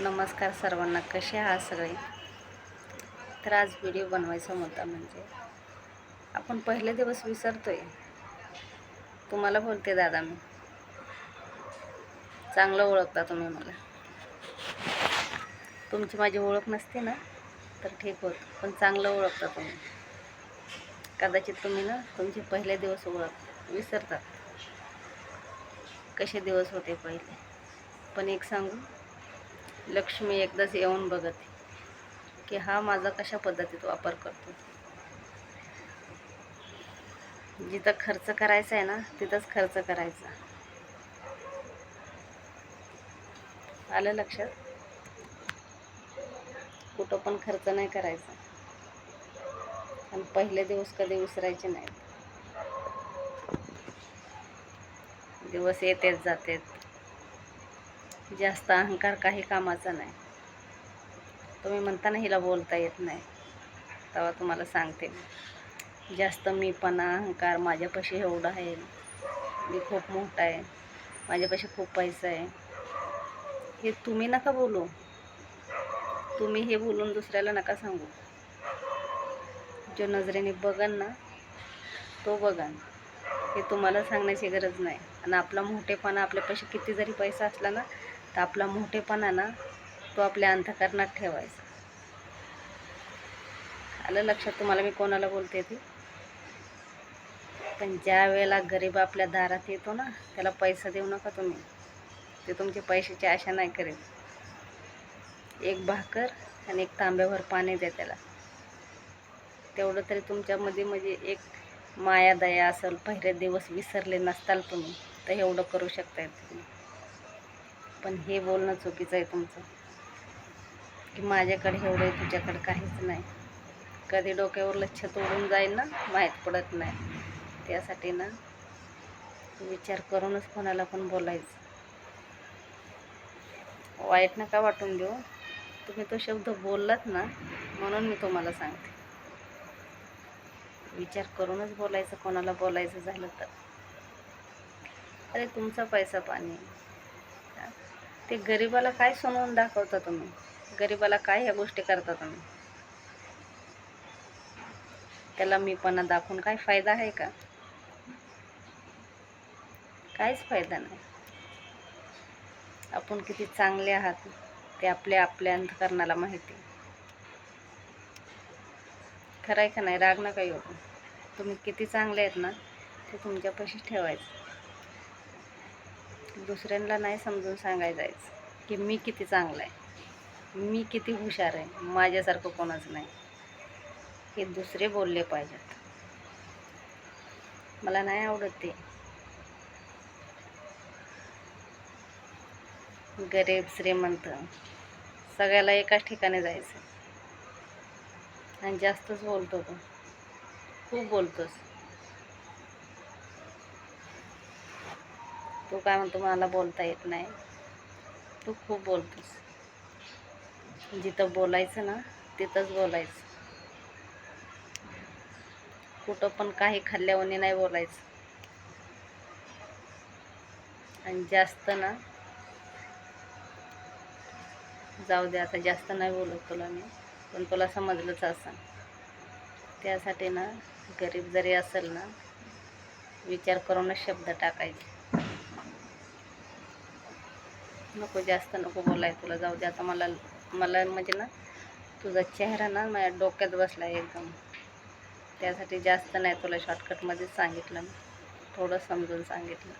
नमस्कार सर्वांना कसे आहात सगळे? तर आज व्हिडिओ बनवायचा मुद्दा म्हणजे आपण पहिले दिवस विसरतो आहे तुम्हाला बोलते दादा मी. चांगलं ओळखता तुम्ही मला. तुमची माझी ओळख नसते ना तर ठीक होत पण चांगलं ओळखता तुम्ही. कदाचित तुम्ही ना तुमचे पहिले दिवस ओळख विसरतात. कसे दिवस होते पहिले? पण एक सांगू? लक्ष्मी एकदाच येऊन बघते की हा माझा कशा पद्धतीत वापर करतो. जिथं खर्च करायचा आहे ना तिथंच खर्च करायचा. आलं लक्षात? कुठं पण खर्च नाही करायचा. आणि पहिले दिवस कधी विसरायचे नाही दिवस येतेच जातेत. जास्त अहंकार काही कामाचा नाही. तुम्ही म्हणता ना हिला बोलता येत नाही. तेव्हा तुम्हाला सांगते. मी जास्त मीपणा अहंकार माझ्यापाशी एवढं आहे. मी खूप मोठा आहे. माझ्यापाशी खूप पैसा आहे. हे तुम्ही नका बोलू. तुम्ही हे बोलून दुसऱ्याला नका सांगू. जो नजरेने बघन ना तो बघन. हे तुम्हाला सांगण्याची गरज नाही. आणि आपला मोठेपणा आपल्यापाशी किती जरी पैसा असला ना तर आपला मोठेपणा ना तो आपल्या अंतकरणात ठेवायचा. आलं लक्षात तुम्हाला मी कोणाला बोलते ती? पण ज्या वेळेला गरीब आपल्या दारात येतो ना त्याला पैसा देऊ नका तुम्ही. ते तुमचे पैशाची आशा नाही करेल एक भाकर आणि एक तांब्याभर पाणी द्या त्याला. तेवढं तरी तुमच्यामध्ये म्हणजे एक माया दया असेल पहिले दिवस विसरले नसताल तुम्ही तर एवढं करू शकताय तुम्ही. पण हे बोलणं चुकीचं आहे तुमचं. की माझ्याकडे एवढं आहे तुझ्याकडे काहीच नाही. कधी डोक्यावर लक्ष तोडून जाईल ना माहीत पडत नाही. त्यासाठी ना विचार करूनच कोणाला पण बोलायचं. वाईट नका वाटून देऊ. तुम्ही तो शब्द बोललात ना म्हणून मी तुम्हाला सांगते. विचार करूनच बोलायचं कोणाला बोलायचं झालं तर. अरे तुमचा पैसा पाणी आहे. ते गरिबाला काय सोनवून दाखवता तुम्ही? गरिबाला काय ह्या गोष्टी करता तुम्ही? त्याला मीपणा दाखवून काय फायदा आहे का? काहीच फायदा नाही. आपण किती चांगले आहात ते आपल्या आपल्या अंधकरणाला माहिती. खरं आहे का नाही? राग नका येऊ. तुम्ही किती चांगले आहेत ना ते तुमच्यापाशी ठेवायचं. दुसऱ्यांना नाही समजून सांगायला जायचं की मी किती चांगला आहे. मी किती हुशार आहे. माझ्यासारखं कोणाच नाही. हे दुसरे बोलले पाहिजेत. मला नाही आवडत ते. गरीब श्रीमंत सगळ्याला एकाच ठिकाणी जायचं आणि जास्तच बोलतो तो. खूप बोलतोस. तू काय म्हणतो मला बोलता येत नाही. तू खूप बोलतोस. जिथं बोलायचं ना तिथंच बोलायचं. कुठं पण काही खाल्ल्यावानी नाही बोलायचं. आणि जास्त ना जाऊ दे आता जास्त नाही बोलत तुला मी पण तुला समजलंच असं त्यासाठी ना गरीब जरी असेल ना विचार करूनच शब्द टाकायचे. नको जास्त नको बोलाय तुला जाऊ दे. आता मला मला म्हणजे ना तुझा चेहरा ना माझ्या डोक्यात बसला आहे एकदम. त्यासाठी जास्त नाही तुला शॉर्टकटमध्येच सांगितलं मी. थोडं समजून सांगितलं.